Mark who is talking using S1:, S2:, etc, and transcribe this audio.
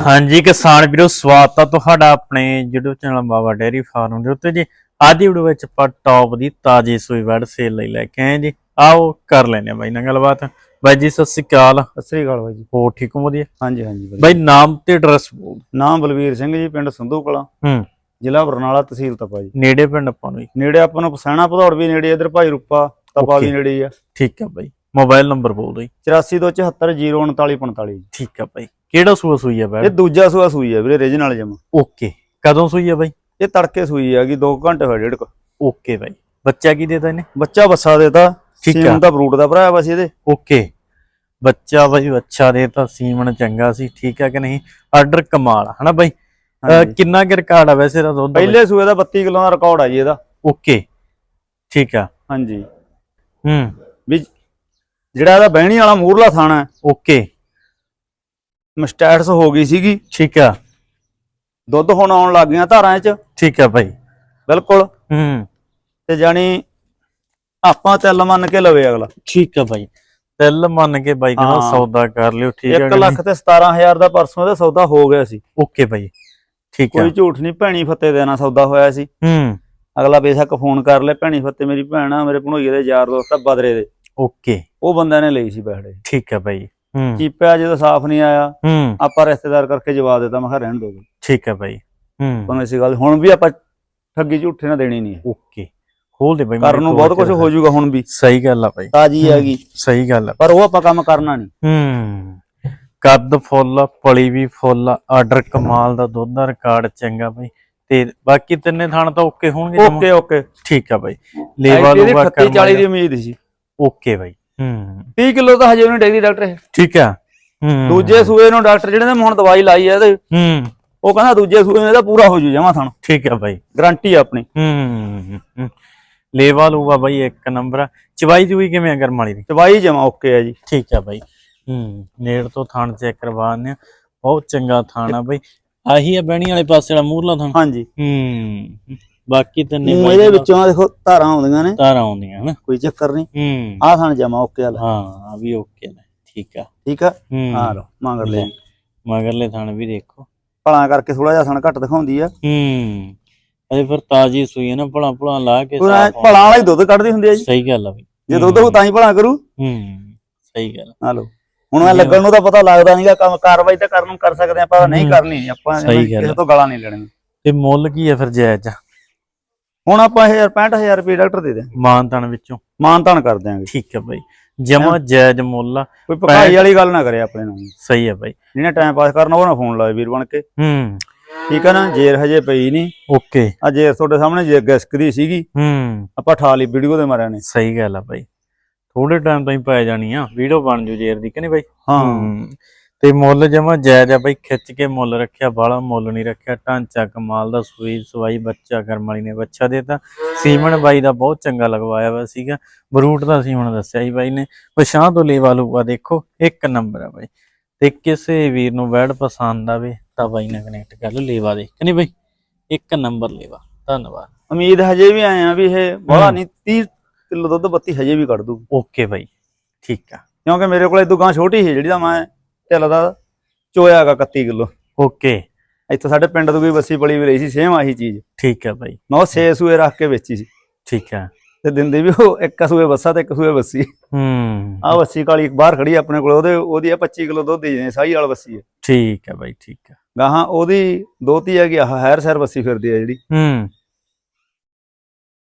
S1: ਹਾਂਜੀ ਕਿਸਾਨ ਵੀਰੋ ਸਵਾਗਤ ਆ ਤੁਹਾਡਾ ਆਪਣੇ YouTube channel Baba dairy farm ਦੇ ਉੱਤੇ ਜੀ। ਅੱਜ ਦੀ ਵੀਡੀਓ ਵਿੱਚ ਆਪਾਂ ਟੌਪ ਦੀ ਤਾਜੀ ਸੂਈ ਵੜ ਸੇਲ ਲਈ ਲੈ ਕੇ ਆਏ ਜੀ। ਆਓ ਕਰ ਲੈਨੇ ਆ ਬਾਈ ਨਾਲ ਗੱਲਬਾਤ। ਬਾਈ ਜੀ ਸਤਿ ਸ਼੍ਰੀ ਅਕਾਲ।
S2: ਸਤਿ ਸ੍ਰੀ ਅਕਾਲ ਬਾਈ ਜੀ।
S1: ਹੋ ਠੀਕ ਹੋ ਵਧੀਆ?
S2: ਹਾਂਜੀ ਹਾਂਜੀ।
S1: ਬਾਈ ਨਾਮ ਤੇ ਐਡਰੈਸ ਬੋਲ
S2: ਨਾਮ ਬਲਵੀਰ ਸਿੰਘ ਜੀ ਪਿੰਡ ਸੰਧੂ ਕਲਾਂ।
S1: ਹੂੰ।
S2: ਜ਼ਿਲ੍ਹਾ ਬਰਨਾਲਾ ਤਹਿਸੀਲ ਤਪਾ ਜੀ।
S1: ਨੇੜੇ ਪਿੰਡ ਆਪਾਂ ਨੂੰ ਜੀ।
S2: ਨੇੜੇ ਆਪਾਂ ਨੂੰ ਪਸੈਣਾ ਭਦੌੜ ਵੀ ਨੇੜੇ ਇਧਰ ਭਾਈ ਰੂਪਾ ਤਪਾ ਵੀ. ਨੇੜੇ ਹੀ ਆ।
S1: ਠੀਕ ਆ ਬਾਈ। ਮੋਬਾਈਲ ਨੰਬਰ ਬੋਲ ਦਿਓ ਜੀ।
S2: 8427703945 ਜੀ
S1: ਠੀਕ ਆ ਬਾਈ। ਕਿਹੜਾ ਸੂਆ ਸੂਈ ਆ
S2: ਇਹ
S1: ਬਾਈ
S2: ਦੂਜਾ ਸੂਆ ਸੂਈ ਆ ਵੀਰੇ ਰੀਜਨਲ ਜਮਾ
S1: ਓਕੇ। ਕਦੋਂ ਸੂਈ ਆ ਬਾਈ?
S2: ਇਹ ਤੜਕੇ ਸੂਈ ਹੈਗੀ 2 ਘੰਟੇ ਹੋਏ ਡੇਢ ਕੁ।
S1: ਓਕੇ ਬਾਈ। ਬੱਚਾ ਕੀ ਦੇਦਾ ਇਹਨੇ?
S2: ਬੱਚਾ ਬੱਸਾ ਦੇਤਾ।
S1: ਠੀਕ ਆ।
S2: ਸੀਮਨ ਦਾ ਫਰੂਟ ਦਾ ਭਰਾ ਬਸ ਇਹਦੇ।
S1: ਓਕੇ। ਬੱਚਾ ਬਾਈ ਅੱਛਾ ਦੇ ਤਾਂ ਸੀਮਨ ਚੰਗਾ ਸੀ ਠੀਕ ਆ ਕਿ ਨਹੀਂ? ਆਰਡਰ ਕਮਾਲ ਆ, ਹਨਾ ਬਾਈ। ਕਿੰਨਾ ਕਿ ਰਿਕਾਰਡ ਆ ਵੈਸੇ ਦਾ ਦੁੱਧ
S2: ਪਹਿਲੇ ਸੂਏ ਦਾ 32 ਕਿਲੋ ਦਾ ਰਿਕਾਰਡ ਆ ਜੀ ਇਹਦਾ।
S1: ਓਕੇ। ਠੀਕ ਆ।
S2: ਹਾਂਜੀ।
S1: ਹੂੰ।
S2: ਵੀ ਜਿਹੜਾ ਇਹਦਾ ਬਹਿਣੀ ਵਾਲਾ ਮੂਰਲਾ ਥਾਣਾ
S1: ਓਕੇ।
S2: ਮਸਟੈਟਸ ਹੋ ਗਈ ਸੀਗੀ।
S1: ਠੀਕ ਆ।
S2: ਦੁੱਧ ਹੁਣ ਆਉਣ ਲੱਗ ਗਿਆ ਧਾਰਾਂ 'ਚ।
S1: ਠੀਕ ਆ ਬਾਈ
S2: ਬਿਲਕੁਲ।
S1: ਹੂੰ।
S2: ਤੇ ਜਾਣੀ ਆਪਾਂ ਤਿਲ ਮੰਨ ਕੇ ਲਵੇ ਅਗਲਾ।
S1: ਠੀਕ ਆ ਬਾਈ ਤਿਲ ਮੰਨ ਕੇ ਬਾਈ ਕਹਿੰਦਾ
S2: ਹਾਂ।
S1: ਸੌਦਾ ਕਰ ਲਿਓ ਠੀਕ ਆ
S2: 1 ਲੱਖ ਤੇ 17000 ਦਾ ਪਰਸੋਂ ਇਹਦਾ ਸੌਦਾ ਹੋ ਗਿਆ ਸੀ।
S1: ਓਕੇ ਬਾਈ ਠੀਕ ਆ।
S2: ਕੋਈ ਝੂਠ ਨਹੀਂ ਭੈਣੀ ਫੱਤੇ ਦੇਣਾ ਸੌਦਾ ਹੋਇਆ ਸੀ।
S1: ਹੂੰ।
S2: ਅਗਲਾ ਬੇਸ਼ੱਕ ਫੋਨ ਕਰ ਲੈ ਭੈਣੀ ਫੱਤੇ ਮੇਰੀ ਭੈਣ ਆ ਮੇਰੇ ਭਣੋਈਏ ਦੇ ਯਾਰ ਦੋਸਤ ਆ ਬਦਰੇ ਦੇ।
S1: ਓਕੇ।
S2: ਉਹ ਬੰਦਿਆਂ ਨੇ ਲਈ ਸੀ ਬਹਿੜੇ
S1: ਠੀਕ ਆ ਹੂੰ
S2: ਚੀਪਿਆ ਜਦੋਂ ਸਾਫ਼ ਨਹੀਂ ਆਇਆ
S1: ਹੂੰ।
S2: ਆਪਾਂ ਰਿਸ਼ਤੇਦਾਰ ਕਰਕੇ ਜਵਾਬ ਦਿੱਤਾ ਮੈਂ ਕਿਹਾ ਰਹਿਣ ਦੋ
S1: ਠੀਕ ਆ ਬਾਈ। ਹੂੰ।
S2: ਤੁਹਾਨੂੰ ਇਸੇ ਗੱਲ ਹੁਣ ਵੀ ਆਪਾਂ ਠੱਗੀ ਝੂਠੇ ਨਾ ਦੇਣੀ ਨਹੀਂ
S1: ਓਕੇ। ਖੋਲ ਦੇ ਬਾਈ
S2: ਕਰਨ ਨੂੰ ਬਹੁਤ ਕੁਝ ਹੋ ਜਾਊਗਾ ਹੁਣ ਵੀ।
S1: ਸਹੀ ਗੱਲ ਆ ਬਾਈ।
S2: ਤਾਜੀ ਹੈਗੀ।
S1: ਸਹੀ ਗੱਲ ਆ।
S2: ਪਰ ਉਹ ਆਪਾਂ ਕੰਮ ਕਰਨਾ ਨਹੀਂ।
S1: ਹੂੰ। ਕੱਦ ਫੁੱਲ ਪਲੀ ਵੀ ਫੁੱਲ ਆਰਡਰ ਕਮਾਲ ਦਾ ਦੁੱਧ ਦਾ ਰਿਕਾਰਡ ਚੰਗਾ ਬਈ। ਤੇ ਬਾਕੀ ਤਿੰਨੇ ਥਾਣ ਤਾਂ ਓਕੇ ਹੋਣਗੇ ਜਮਾਂ?
S2: Okay okay.
S1: ਠੀਕ ਆ ਬਾਈ। ਲੇਵਾ ਲੂਵਾ
S2: 38 40 ਦੀ ਉਮੀਦ ਸੀ।
S1: ਓਕੇ ਬਾਈ। ਹੂੰ।
S2: 30 ਕਿਲੋ ਤਾਂ ਹਜੇ ਉਹਨੇ ਡੈਰੀ ਡਾਕਟਰ ਇਹ।
S1: ਠੀਕ ਆ। ਹੂੰ।
S2: ਦੂਜੇ ਸੂਏ ਨੂੰ ਡਾਕਟਰ ਜਿਹੜੇ ਨੇ ਹੁਣ ਦਵਾਈ ਲਾਈ ਆ ਇਹਦੇ।
S1: ਹੂੰ।
S2: ਉਹ ਕਹਿੰਦਾ ਦੂਜੇ ਸੂਏ ਨੂੰ ਇਹਦਾ ਪੂਰਾ ਹੋ ਜੂ ਜਮਾ ਥਣ।
S1: ਠੀਕ ਆ ਬਾਈ।
S2: ਗਾਰੰਟੀ ਆ ਆਪਣੀ।
S1: ਹੂੰ ਹੂੰ। ਲੇਵਾ ਲੂਵਾ ਬਾਈ ਇੱਕ ਨੰਬਰ ਚਵਾਈ ਚੂਈ ਕਿਵੇਂ ਆ ਗਰਮ ਵਾਲੀ ਦੀ?
S2: ਦਵਾਈ ਜਮਾ ਓਕੇ ਆ ਜੀ।
S1: ਠੀਕ ਆ ਬਾਈ। ਹੂੰ ਨੇੜ ਤੋਂ ਥਾਣ ਚੈੱਕ ਕਰਵਾਉਂਦੇ ਬਹੁਤ ਚੰਗਾ ਥਾਣ ਬਾਈ। ਆਹੀ ਆ ਬਹਿਣੀ ਵਾਲੇ ਪਾਸੇ ਵਾਲਾ ਮੂਰਲਾ ਥਾਣ।
S2: ਹਾਂਜੀ।
S1: ਹੂੰ। ਬਾਕੀ ਤਿੰਨੇ ਬਾਈ
S2: ਇਹਦੇ ਵਿੱਚੋਂ ਦੇਖੋ ਧਾਰਾਂ ਆਉਂਦੀਆਂ ਨੇ।
S1: ਤਾਰਾਂ ਆਉਂਦੀਆਂ ਹਨਾ
S2: ਕੋਈ ਚੱਕਰ ਨਹੀਂ।
S1: ਹੂੰ।
S2: ਆਹ ਥਣ ਜਮਾ ਓਕੇ ਵਾਲਾ
S1: ਹਾਂ ਆ ਵੀ ਓਕੇ ਨੇ। ਠੀਕ ਆ।
S2: ਠੀਕ ਆ?
S1: ਹੂੰ।
S2: ਆ ਲਓ ਮੰਗਰ ਲੈ
S1: ਮਗਰਲੇ ਥਾਣ ਵੀ ਦੇਖੋ।
S2: ਭਲਾ ਕਰਕੇ ਥੋੜਾ ਜਿਹਾ ਥਣ ਘੱਟ ਦਿਖਾਉਂਦੀ ਆ।
S1: ਹੂੰ। ਅਜੇ ਫਿਰ ਤਾਜੀ ਸੂਈ ਹੈ ਨਾ ਭਲਾ ਭਲਾ ਲਾ ਕੇ ਸਾਫ਼
S2: ਭਲਾ ਵਾਲਾ ਹੀ ਦੁੱਧ ਕੱਢਦੀ ਹੁੰਦੀ ਆ ਜੀ।
S1: ਸਹੀ ਗੱਲ ਆ ਬਈ
S2: ਜੇ ਦੁੱਧ ਹੋ ਤਾਂ ਹੀ ਭਲਾ ਕਰੂ।
S1: ਹੂੰ ਸਹੀ ਗੱਲ
S2: ਆ। ਲਓ। ਹੁਣ ਮੈਂ ਲੱਗਣ ਨੂੰ ਤਾਂ ਪਤਾ ਲੱਗਦਾ ਨਹੀਂਗਾ ਕੰਮ ਕਾਰਵਾਈ ਤਾਂ ਕਰਨ ਨੂੰ ਕਰ ਸਕਦੇ ਆ ਪਰ ਨਹੀਂ। ਕਰਨੀ। ਆਪਾਂ
S1: ਸਹੀ ਗੱਲ
S2: ਕਿਸੇ
S1: ਆ।
S2: ਤੋਂ ਗਾਲਾਂ ਨਹੀਂ ਲੈਣੀਆਂ।
S1: ਤੇ ਮੁੱਲ ਕੀ ਆ ਫਿਰ ਜਾਇਜ਼? ਆ?
S2: ਹੁਣ ਆਪਾਂ ਇਹ 65000 ਰੁਪਏ ਡਾਕਟਰ ਦੇ ਦੇ
S1: ਮਾਨ ਤਾਨ ਵਿੱਚੋਂ।
S2: ਮਾਨ ਤਾਨ ਕਰ ਦਿਆਂਗੇ।
S1: ਠੀਕ ਆ ਬਾਈ। ਜਮਾ ਜਾਇਜ਼ ਮੁੱਲ ਆ।
S2: ਕੋਈ ਪਕਾਈ ਵਾਲੀ ਗੱਲ ਨਾ ਕਰੇ ਆਪਣੇ ਨਾਲ।
S1: ਸਹੀ ਆ ਬਾਈ।
S2: ਜਿਹਨੇ ਟਾਈਮ ਪਾਸ ਕਰਨਾ ਉਹ ਨਾ ਫੋਨ ਲਾਏ ਵੀਰ ਬਣ ਕੇ।
S1: ਹੂੰ।
S2: ਠੀਕ ਹੈ ਨਾ? ਜੇਰ ਹਜੇ ਪਈ ਨਹੀਂ।
S1: ਓਕੇ।
S2: ਆ ਜੇਰ ਤੁਹਾਡੇ ਸਾਹਮਣੇ ਜੇ ਗਸਕਦੀ ਸੀਗੀ।
S1: ਹੂੰ।
S2: ਆਪਾਂ ਠਾ ਲਈ ਵੀਡੀਓ ਦੇ ਮਾਰਿਆਂ ਨੇ।
S1: ਸਹੀ ਗੱਲ ਆ ਬਾਈ। ਥੋੜੇ ਟਾਈਮ ਤਾਈਂ ਪੈ ਜਾਣੀ ਆ। ਵੀਡੀਓ ਬਣ ਜੂ ਜੇਰ ਦੀ ਕਿ ਨਹੀਂ ਬਾਈ?
S2: ਹਾਂ।
S1: ਹੂੰ। ਤੇ ਮੁੱਲ ਜਮਾ ਜਾਇਜ਼ ਆ ਬਾਈ ਖਿੱਚ ਕੇ ਮੁੱਲ ਰੱਖਿਆ ਬਾਲਾ ਮੁੱਲ ਨਹੀਂ ਰੱਖਿਆ ਢਾਂਚਾ ਕਮਾਲ ਦਾ ਸੂਈ ਸਵਾਈ ਬੱਚਾ ਕਰਮ ਵਾਲੀ ਨੇ ਬੱਚਾ ਦੇਤਾ। ਸੀਮਨ ਬਾਈ ਦਾ ਬਹੁਤ ਚੰਗਾ ਲਗਵਾਇਆ ਵਾ ਸੀਗਾ ਬਰੂਟ ਦਾ ਸੀ ਹੁਣ ਦੱਸਿਆ ਸੀ ਬਾਈ ਨੇ। ਪਛਾਂ ਤੋਂ ਲੇਵਾ ਲੂਆ ਦੇਖੋ ਇੱਕ ਨੰਬਰ ਆ ਬਾਈ। ਤੇ ਕਿਸੇ ਵੀਰ ਨੂੰ ਵੈੜ ਪਸੰਦ ਆਵੇ ਤਾਂ ਬਾਈ ਨਾਲ ਕਨੈਕਟ ਕਰ ਲਓ ਲੇਵਾ ਦੇ। ਕਿ ਨਹੀਂ ਬਾਈ? ਇੱਕ ਨੰਬਰ ਲੇਵਾ ਧੰਨਵਾਦ।
S2: ਉਮੀਦ ਹਜੇ ਵੀ ਆਏ ਆ ਵੀ ਇਹ ਬੜਾ
S1: ਹੂੰ।
S2: ਨਹੀਂ 30 ਕਿਲੋ ਦੁੱਧ ਬੱਤੀ ਹਜੇ ਵੀ ਕੱਢ ਦੂ।
S1: ਓਕੇ ਬਾਈ ਠੀਕ ਆ।
S2: ਕਿਉਂਕਿ ਮੇਰੇ ਕੋਲ ਇਦੋਂ ਗਾਂ ਛੋਟੀ ਸੀ ਜਿਹੜੀ ਦਾ ਮੈਂ ਢਿੱਲ ਦਾ ਚੋਇਆਗਾ 31 ਕਿਲੋ।
S1: ਓਕੇ।
S2: ਇੱਥੇ ਸਾਡੇ ਪਿੰਡ ਤੋਂ ਕੋਈ ਬੱਸੀ ਪਲੀ ਵੀ ਲਈ ਸੀ ਸੇਮ ਆਹੀ ਚੀਜ਼।
S1: ਠੀਕ ਆ ਬਾਈ।
S2: ਮੈਂ ਉਹ ਛੇ ਸੂਏ ਰੱਖ ਕੇ ਵੇਚੀ ਸੀ।
S1: ਠੀਕ ਆ
S2: ਤੇ ਦਿੰਦੇ ਵੀ ਉਹ ਇੱਕ ਸੂਏ ਬੱਸਾ ਤੇ ਇੱਕ ਸੂਏ ਬੱਸੀ
S1: ਹੂੰ।
S2: ਆ ਬੱਸੀ ਕਾਲੀ ਇੱਕ ਬਾਹਰ ਖੜੀ ਆਪਣੇ ਕੋਲ ਉਹਦੇ ਉਹਦੀ ਆ 25 ਕਿਲੋ ਦੁੱਧ ਦੀ ਸਾਈ ਵਾਲ ਬੱਸੀ ਹੈ
S1: ਠੀਕ ਆ ਬਾਈ ਠੀਕ ਆ
S2: ਗਾਹਾਂ ਉਹਦੀ ਦੋਤੀ ਹੈਗੀ ਆ ਹੈਰ ਸੈਰ ਬੱਸੀ ਫਿਰਦੀ ਆ ਜਿਹੜੀ।
S1: ਹੂੰ।